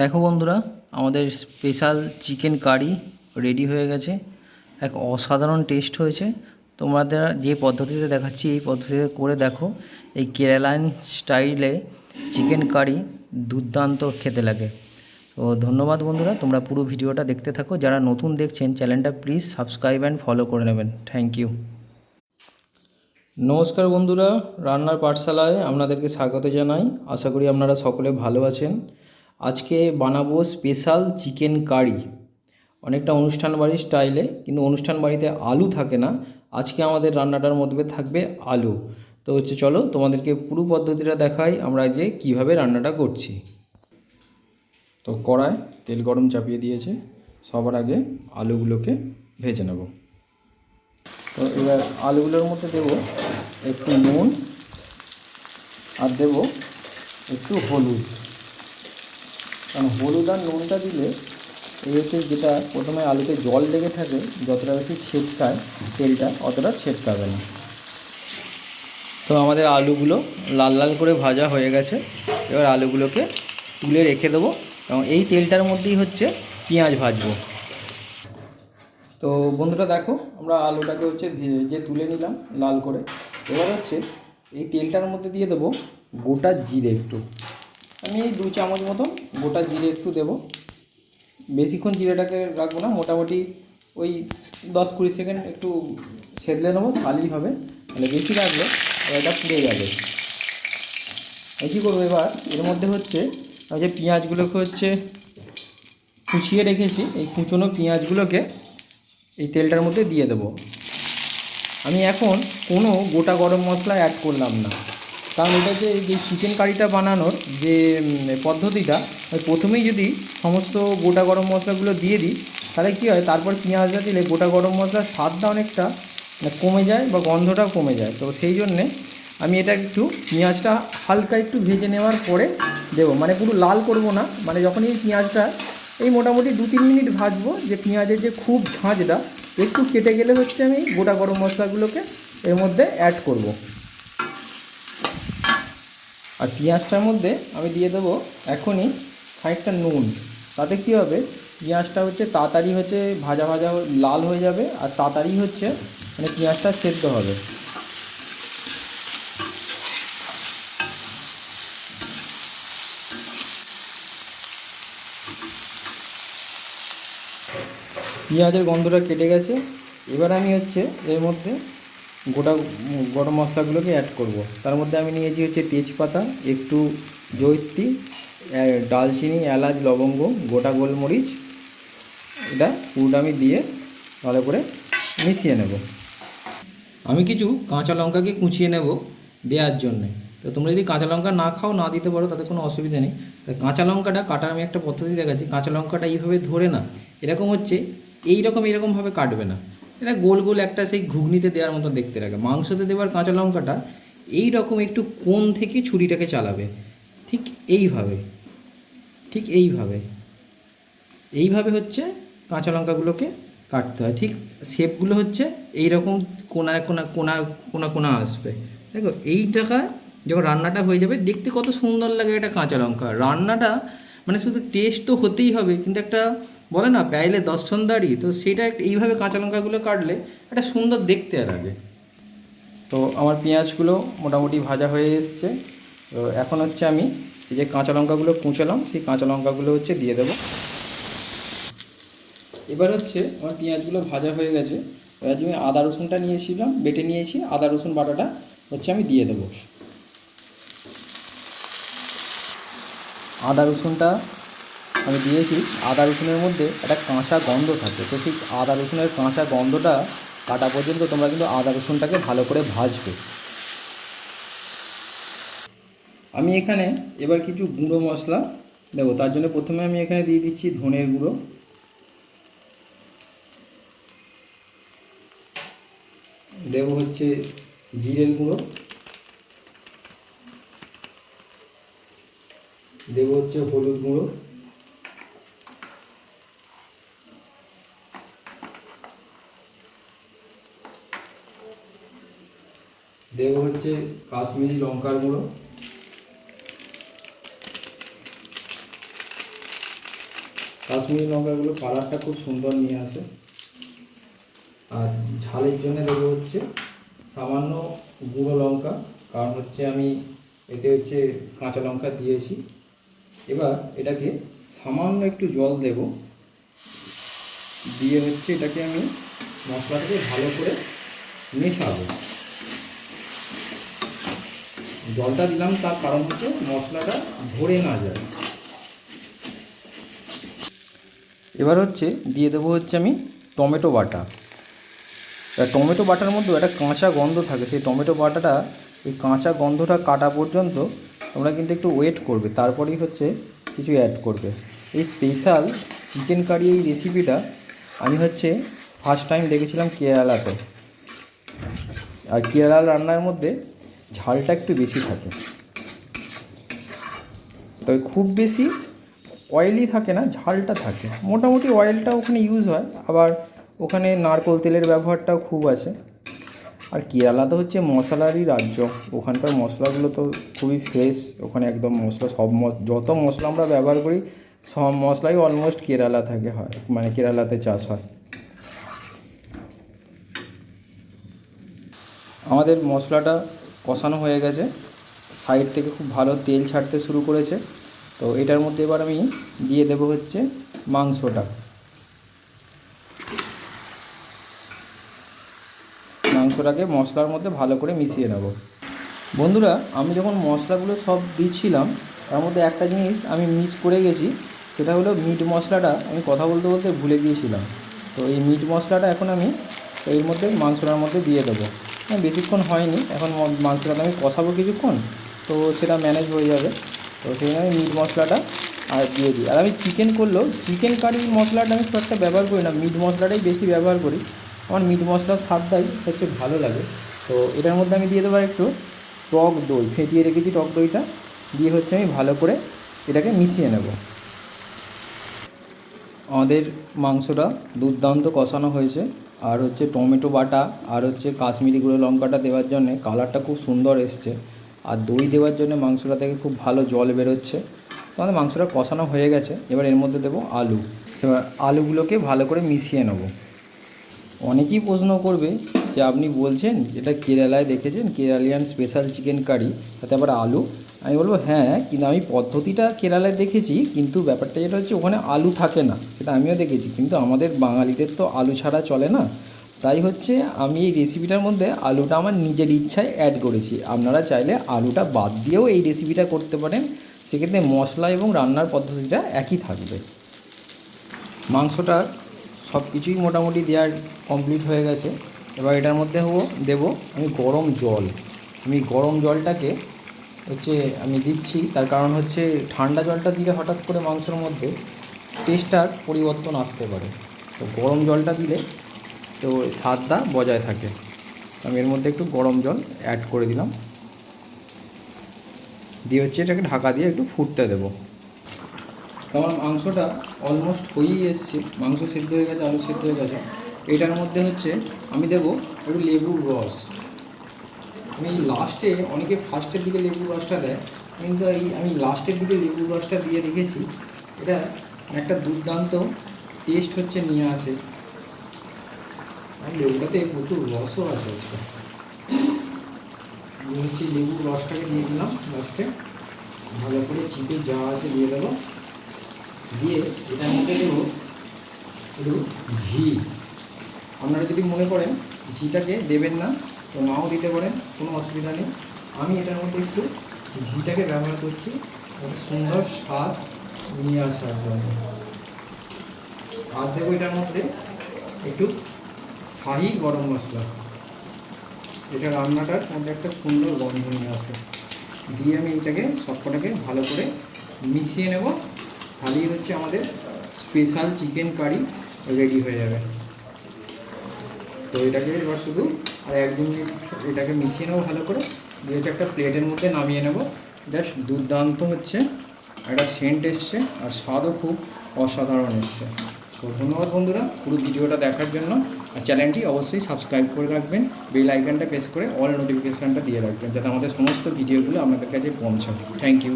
দেখো বন্ধুরা, আমাদের স্পেশাল চিকেন কারি রেডি হয়ে গেছে। এক অসাধারণ টেস্ট হয়েছে। তোমাদের যে পদ্ধতিতে দেখাচ্ছি, এই পদ্ধতিতে করে দেখো। এই কেরালান স্টাইলে চিকেন কারি দুর্দান্ত খেতে লাগে। তো ধন্যবাদ বন্ধুরা, তোমরা পুরো ভিডিওটা দেখতে থাকো। যারা নতুন দেখছেন, চ্যানেলটা প্লিজ সাবস্ক্রাইব অ্যান্ড ফলো করে নেবেন। থ্যাংক ইউ নমস্কার বন্ধুরা, রান্নার পাঠশালায় আপনাদেরকে স্বাগত জানাই। আশা করি আপনারা সকলে ভালো আছেন। আজকে বানাবো স্পেশাল চিকেন কারি অনেকটা অনুষ্ঠান বাড়ির স্টাইলে কিন্তু অনুষ্ঠান বাড়িতে আলু থাকে না। আজকে আমাদের রান্নাটার মধ্যে থাকবে আলু। তো হচ্ছে চলো, তোমাদেরকে পুরো পদ্ধতিটা দেখাই, আমরা আজকে কীভাবে রান্নাটা করছি। তো কড়ায় তেল গরম চাপিয়ে দিয়েছে, সবার আগে আলুগুলোকে ভেজে নেব। তো এবার আলুগুলোর মধ্যে দেব একটু নুন, আর দেব একটু হলুদ। কারণ হলুদ আর নুনটা দিলে এতে যেটা প্রথমে আলুতে জল লেগে থাকে, যতটা বেশি ছেটকায় তেলটা, অতটা ছেটকাবে না। তো আমাদের আলুগুলো লাল লাল করে ভাজা হয়ে গেছে। এবার আলুগুলোকে তুলে রেখে দেবো এবং এই তেলটার মধ্যেই হচ্ছে পেঁয়াজ ভাজবো। তো বন্ধুরা দেখো, আমরা আলুটাকে হচ্ছে যে তুলে নিলাম লাল করে। এবার হচ্ছে এই তেলটার মধ্যে দিয়ে দেবো গোটা জিরে একটু। আমি এই দু চামচ মতন গোটা জিরে একটু দেবো। বেশিক্ষণ জিরেটাকে রাখব না, মোটামুটি ওই দশ কুড়ি সেকেন্ড একটু সেদলে নেব তাহলেই হবে। মানে বেশি রাখলে এটা পুড়ে যাবে। এই কী করব এবার? এর মধ্যে হচ্ছে আমি যে পেঁয়াজগুলোকে হচ্ছে কুচিয়ে রেখেছি, এই কুচনো পেঁয়াজগুলোকে এই তেলটার মধ্যে দিয়ে দেবো। আমি এখন কোনো গোটা গরম মশলা অ্যাড করলাম না। কারণ এটা যে চিকেন কারিটা বানানোর যে পদ্ধতিটা প্রথমেই যদি সমস্ত গোটা গরম মশলাগুলো দিয়ে দিই, তাহলে কী হয়? তারপর পেঁয়াজটা দিলে গোটা গরম মশলার স্বাদটা অনেকটা মানে কমে যায় বা গন্ধটাও কমে যায়। তো সেই জন্যে আমি এটা একটু পেঁয়াজটা হালকা একটু ভেজে নেওয়ার পরে দেবো। মানে পুরো লাল করব না মানে যখনই এই পেঁয়াজটা, এই মোটামুটি দু তিন মিনিট ভাজবো, যে পেঁয়াজের যে খুব ঝাঁঝটা, একটু কেটে গেলে হচ্ছে আমি গোটা গরম মশলাগুলোকে এর মধ্যে অ্যাড করব। আর পেঁয়াজটার মধ্যে আমি দিয়ে দেবো এখনই খানিকটা নুন। তাতে কী হবে? পেঁয়াজটা হচ্ছে তাড়াতাড়ি হচ্ছে ভাজা ভাজা লাল হয়ে যাবে আর তাড়াতাড়ি হচ্ছে মানে পেঁয়াজটা সেদ্ধ হবে। পেঁয়াজের গন্ধটা কেটে গেছে। এবার আমি হচ্ছে এর মধ্যে গোটা গরম মশলাগুলোকে অ্যাড করব। তার মধ্যে আমি নিয়েছি হচ্ছে তেজপাতা, একটু জৈত্রী ডালচিনি, এলাচ, লবঙ্গ, গোটা গোলমরিচ। এটা পুরোটা আমি দিয়ে ভালো করে মিশিয়ে নেব। আমি কিছু কাঁচা লঙ্কাকে কুচিয়ে নেব দেওয়ার জন্যে। তো তোমরা যদি কাঁচা লঙ্কা না খাও, না দিতে পারো, তাতে কোনো অসুবিধা নেই। কাঁচা লঙ্কাটা কাটার আমি একটা পদ্ধতি দেখাচ্ছি। কাঁচা লঙ্কাটা এইভাবে ধরে না, এরকম হচ্ছে এই রকম এরকমভাবে কাটবে না। এটা গোল গোল একটা সেই ঘুগনিতে দেওয়ার মতো দেখতে লাগে। মাংসতে দেওয়ার কাঁচা লঙ্কাটা এই রকম একটু কোন থেকে ছুরিটাকে চালাবে। ঠিক এইভাবে। ঠিক এইভাবে। এইভাবে হচ্ছে কাঁচা লঙ্কাগুলোকে কাটতে হয়। ঠিক শেপগুলো হচ্ছে এই রকম কোনায় কোনা কোনা কোনা কোনা আসবে। দেখো এই টাকা যখন রান্নাটা হয়ে যাবে, দেখতে কত সুন্দর লাগে এটা কাঁচা লঙ্কা। রান্নাটা মানে শুধু টেস্ট তো হতেই হবে, কিন্তু একটা বলে না প্যাইলে দর্শনদারি তো সেটা এইভাবে কাঁচা লঙ্কাগুলো কাটলে একটা সুন্দর দেখতে লাগে তো আমার পেঁয়াজগুলো মোটামুটি ভাজা হয়ে এসছে। তো এখন হচ্ছে আমি এই যে কাঁচা লঙ্কাগুলো কুঁচলাম, সেই কাঁচা লঙ্কাগুলো হচ্ছে দিয়ে দেবো। এবার হচ্ছে আমার পেঁয়াজগুলো ভাজা হয়ে গেছে। এবার আমি আদা রসুনটা নিয়েছিলাম, বেটে নিয়েছি, আদা রসুন বাটাটা হচ্ছে আমি দিয়ে দেবো। আদা রসুনটা আমি দিয়েছি। আদা রসুনের মধ্যে একটা কাঁচা গন্ধ থাকে তো সেই আদা রসুনের কাঁচা গন্ধটা কাটা পর্যন্ত তোমরা কিন্তু আদা রসুনটাকে ভালো করে ভাজবে। আমি এখানে এবার কিছু গুঁড়ো মশলা দেবো। তার জন্য প্রথমে আমি এখানে দিয়ে দিচ্ছি ধনের গুঁড়ো। দেবো হচ্ছে জিরের গুঁড়ো। দেবো হচ্ছে হলুদ গুঁড়ো। দেবো হচ্ছে কাশ্মীরি লঙ্কার গুঁড়ো। কাশ্মীরি লঙ্কাগুলো কালারটা খুব সুন্দর নিয়ে আসে। আর ঝালের জন্য দেবো হচ্ছে সামান্য গুঁড়ো লঙ্কা, কারণ হচ্ছে আমি এতে হচ্ছে কাঁচা লঙ্কা দিয়েছি। এবার এটাকে সামান্য একটু জল দেব। দিয়ে হচ্ছে এটাকে আমি মশলাটাকে ভালো করে মেশাবো। জলটা দিলাম, তার কারণ হচ্ছে মশলাটা ধরে না যায়। এবার হচ্ছে দিয়ে দেবো হচ্ছে আমি টমেটো বাটা। টমেটো বাটার মধ্যে একটা কাঁচা গন্ধ থাকে, সেই টমেটো বাটাটা, এই কাঁচা গন্ধটা কাটা পর্যন্ত তোমরা কিন্তু একটু ওয়েট করবে, তারপরেই হচ্ছে কিছু অ্যাড করবে। এই স্পেশাল চিকেন কারি এই রেসিপিটা আমি হচ্ছে ফার্স্ট টাইম দেখেছিলাম কেরালাতে। আর কেরালার রান্নার মধ্যে ঝালটা একটু বেশি থাকে। তবে খুব বেশি অয়েলি থাকে না, ঝালটা থাকে। মোটামুটি অয়েলটা ওখানে ইউজ হয়। আবার ওখানে নারকোল তেলের ব্যবহারটাও খুব আছে। আর কেরালা তো হচ্ছে মশলারই রাজ্য। ওখানকার মশলাগুলো তো খুবই ফ্রেশ ওখানে একদম মশলা, সব যত মশলা আমরা ব্যবহার করি, সব মশলাই অলমোস্ট কেরালা থেকে হয় মানে কেরালাতে চাষ হয়। আমাদের মশলাটা কষানো হয়ে গেছে। সাইড থেকে খুব ভালো তেল ছাড়তে শুরু করেছে। তো এটার মধ্যে এবার আমি দিয়ে দেবো হচ্ছে মাংসটা। মাংসটাকে মশলার মধ্যে ভালো করে মিশিয়ে নেব। বন্ধুরা, আমি যখন মশলাগুলো সব দিচ্ছিলাম, তার মধ্যে একটা জিনিস আমি মিস করে গেছি, সেটা হলো মিট মশলাটা আমি কথা বলতে বলতে ভুলে গিয়েছিলাম। তো এই মিট মশলাটা এখন আমি এর মধ্যে মাংসটার মধ্যে দিয়ে দেবো। বেশিক্ষণ হয়নি। এখন ম- মাংসটাকে আমি কষাবো কিছুক্ষণ, তো সেটা ম্যানেজ হয়ে যাবে। তো সেই জন্য আমি মিট মশলাটা আর দিয়ে দিই। আর আমি চিকেন করলেও চিকেন কারি মশলাটা আমি খুব একটা ব্যবহার করি না। মিট মশলাটাই বেশি ব্যবহার করি। আমার মিট মশলার স্বাদটাই হচ্ছে ভালো লাগে। তো এটার মধ্যে আমি দিয়ে দেবো একটু টক দই। ফেটিয়ে রেখেছি টক দইটা। দিয়ে হচ্ছে আমি ভালো করে এটাকে মিশিয়ে নেব। আমাদের মাংসটা দুর্দান্ত কষানো হয়েছে। আর হচ্ছে টমেটো বাটা আর হচ্ছে কাশ্মীরি গুঁড়ো লঙ্কাটা দেওয়ার জন্য কালারটা খুব সুন্দর এসছে। আর দই দেওয়ার জন্য মাংসটা থেকে খুব ভালো জল বেরোচ্ছে। আমাদের মাংসটা কষানো হয়ে গেছে। এবার এর মধ্যে দেবো আলু। এবার আলুগুলোকে ভালো করে মিশিয়ে নেব। অনেকেই প্রশ্ন করবে যে আপনি বলছেন, যেটা কেরালায় দেখেছেন, কেরালিয়ান স্পেশাল চিকেন কারি তাতে আবার আলু? আমি বলব হ্যাঁ কিন্তু আমি পদ্ধতিটা কেরালায় দেখেছি, কিন্তু ব্যাপারটা যেটা হচ্ছে ওখানে আলু থাকে না, সেটা আমিও দেখেছি। কিন্তু আমাদের বাঙালিদের তো আলু ছাড়া চলে না। তাই হচ্ছে আমি এই রেসিপিটার মধ্যে আলুটা আমার নিজের ইচ্ছায় অ্যাড করেছি। আপনারা চাইলে আলুটা বাদ দিয়েও এই রেসিপিটা করতে পারেন। সেক্ষেত্রে মশলা এবং রান্নার পদ্ধতিটা একই থাকবে। মাংসটা সব কিছুই মোটামুটি দেওয়ার কমপ্লিট হয়ে গেছে। এবার এটার মধ্যে দেবো আমি গরম জল। আমি গরম জলটাকে হচ্ছে আমি দিচ্ছি, তার কারণ হচ্ছে ঠান্ডা জলটা দিলে হঠাৎ করে মাংসের মধ্যে টেস্টটার পরিবর্তন আসতে পারে। তো গরম জলটা দিলে তো স্বাদটা বজায় থাকে। আমি এর মধ্যে একটু গরম জল অ্যাড করে দিলাম। দিয়ে হচ্ছে এটাকে ঢাকা দিয়ে একটু ফুটতে দেবো। আমার মাংসটা অলমোস্ট হয়েই এসছে। মাংস সেদ্ধ হয়ে গেছে, আলু সেদ্ধ হয়ে গেছে। এটার মধ্যে হচ্ছে আমি দেবো একটু লেবুর রস। আমি লাস্টে অনেকে ফার্স্টের দিকে লেবুর রসটা দেয়, কিন্তু এই আমি লাস্টের দিকে লেবুর রসটা দিয়ে দেখেছি এটা একটা দুর্দান্ত টেস্ট হচ্ছে, নিয়ে আসে। আর লেবুটাতে প্রচুর রসও আছে আজকে। আমি হচ্ছে লেবুর রসটাকে দিয়ে দিলাম লাস্টে ভালো করে চিপে যা আছে দিয়ে দেবো। দিয়ে এটার মধ্যে দেবো একটু ঘি। আপনারা যদি মনে করেন, ঘিটাকে দেবেন না তো নাও দিতে পারেন, কোনো অসুবিধা নেই। আমি এটার মধ্যে একটু ঘিটাকে ব্যবহার করছি সুন্দর স্বাদ নিয়ে আসার জন্য আর দেবো এটার মধ্যে একটু শাহি গরম মশলা। এটা রান্নাটার মধ্যে একটা সুন্দর গন্ধ নিয়ে আসে। দিয়ে আমি এটাকে সবকটাকে ভালো করে মিশিয়ে নেব। তাহলেই হচ্ছে আমাদের স্পেশাল চিকেন কারি রেডি হয়ে যাবে। তো এটাকে এবার শুধু আর এক দু মিনিট এটাকে মিশিয়ে নেব ভালো করে। দিয়ে একটা প্লেটের মধ্যে নামিয়ে নেব। জাস্ট দুর্দান্ত হচ্ছে। একটা সেন্ট এসছে আর স্বাদও খুব অসাধারণ এসছে। তো ধন্যবাদ বন্ধুরা পুরো ভিডিওটা দেখার জন্য। আর চ্যানেলটি অবশ্যই সাবস্ক্রাইব করে রাখবেন। বেল আইকনটা প্রেস করে অল নোটিফিকেশানটা দিয়ে রাখবেন, যাতে আমাদের সমস্ত ভিডিওগুলো আপনাদের কাছে পৌঁছাবে। Thank you.